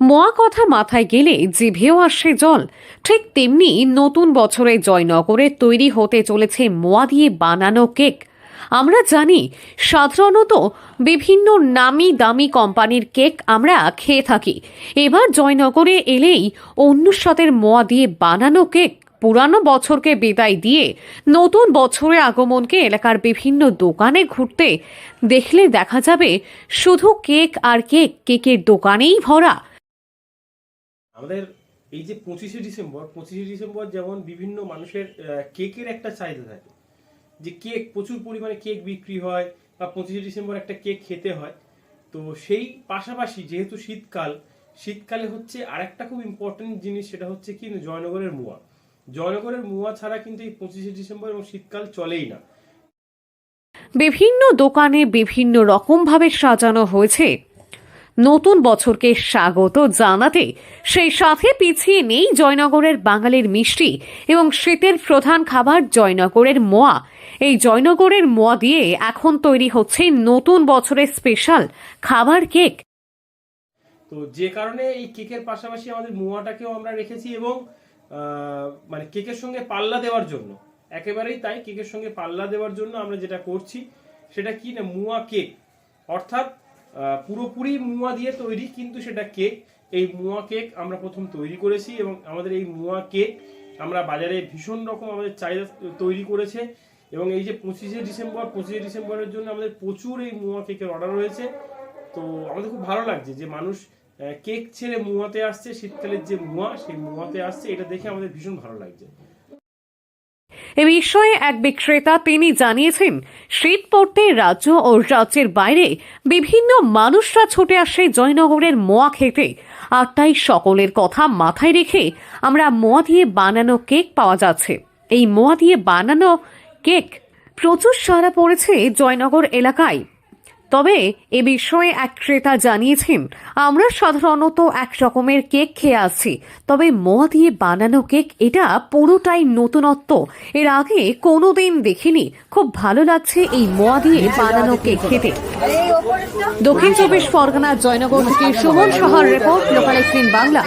মোয়া কথা মাথায় গেলে জিভেও আসে জল, ঠিক তেমনি নতুন বছরে জয়নগরে তৈরি হতে চলেছে মোয়া দিয়ে বানানো কেক। আমরা জানি, সাধারণত বিভিন্ন নামি দামি কোম্পানির কেক আমরা খেয়ে থাকি। এবার জয়নগরে এলেই অন্যস্বাদের মোয়া দিয়ে বানানো কেক, পুরানো বছরকে বিদায় দিয়ে নতুন বছরের আগমনকে এলাকার বিভিন্ন দোকানে ঘুরতে দেখলে দেখা যাবে শুধু কেক আর কেক, কেকের দোকানেই ভরা। আমাদের এই যে পঁচিশে ডিসেম্বর পঁচিশে ডিসেম্বর যেমন বিভিন্ন মানুষের কেকের একটা চাহিদা থাকে। যে কেক, প্রচুর পরিমাণে কেক বিক্রি হয় বা পঁচিশে ডিসেম্বর একটা কেক খেতে হয়। তো সেই পাশাপাশি যেহেতু শীতকাল, শীতকালে হচ্ছে আরেকটা খুব ইম্পর্টেন্ট জিনিস, সেটা হচ্ছে কি জয়নগরের মুয়া। জয়নগরের মুয়া ছাড়া কিন্তু এই পঁচিশে ডিসেম্বর এবং শীতকাল চলেই না। বিভিন্ন দোকানে বিভিন্ন রকমভাবে সাজানো হয়েছে। নতুন বছরকে স্বাগত জানাতে সেই সাথে পিছিয়ে নেই জয়নগরের বাঙালির মিষ্টি এবং শীতের প্রধান খাবার জয়নগরের মোয়া। এই জয়নগরের মোয়া দিয়ে এখন তৈরি হচ্ছে নতুন বছরের স্পেশাল খাবার কেক। তো যে কারণে এই কেকের পাশাপাশি আমাদের মোয়াটাকেও আমরা রেখেছি এবং মানে কেকের সঙ্গে পাল্লা দেওয়ার জন্য। একেবারেই তাই, কেকের সঙ্গে পাল্লা দেওয়ার জন্য আমরা যেটা করছি, সেটা কি না, মুয়া কেক। অর্থাৎ পুরোপুরি মুয়া দিয়ে তৈরি, কিন্তু সেটা কেক এই মুয়া কেক আমরা প্রথম তৈরি করেছি এবং আমাদের এই মুয়া কেক আমরা বাজারে ভীষণ রকম আমাদের চাহিদা তৈরি করেছে এবং এই যে পঁচিশে ডিসেম্বর, পঁচিশে ডিসেম্বরের জন্য আমাদের প্রচুর এই মুয়া কেকের অর্ডার রয়েছে। তো আমাদের খুব ভালো লাগছে যে মানুষ কেক ছেড়ে মুয়াতে আসছে, শীতকালের যে মুয়া, সেই মুয়াতে আসছে, এটা দেখে আমাদের ভীষণ ভালো লাগছে। এ বিষয়ে এক বিক্রেতা তিনি জানিয়েছেন, শীত পড়তে রাজ্য ও রাজ্যের বাইরে বিভিন্ন মানুষরা ছুটে আসে জয়নগরের মোয়া খেতে। আর তাই সকলের কথা মাথায় রেখে আমরা মোয়া দিয়ে বানানো কেক পাওয়া যাচ্ছে। এই মোয়া দিয়ে বানানো কেক প্রচুর সারা পড়েছে জয়নগর এলাকায়। তবে এ বিষয়ে এক ক্রেতা জানিয়েছেন, আমরা সাধারণত এক রকমের কেক খেয়ে আসছি, তবে মোয়া দিয়ে বানানো কেক এটা পুরোটাই নতুনত্ব। এর আগে কোনোদিন দেখিনি, খুব ভালো লাগছে এই মোয়া দিয়ে বানানো কেক খেতে। দক্ষিণ চব্বিশ পরগনা, জয়নগর থেকে সুমন সাহার রিপোর্ট, লোকাল বাংলা।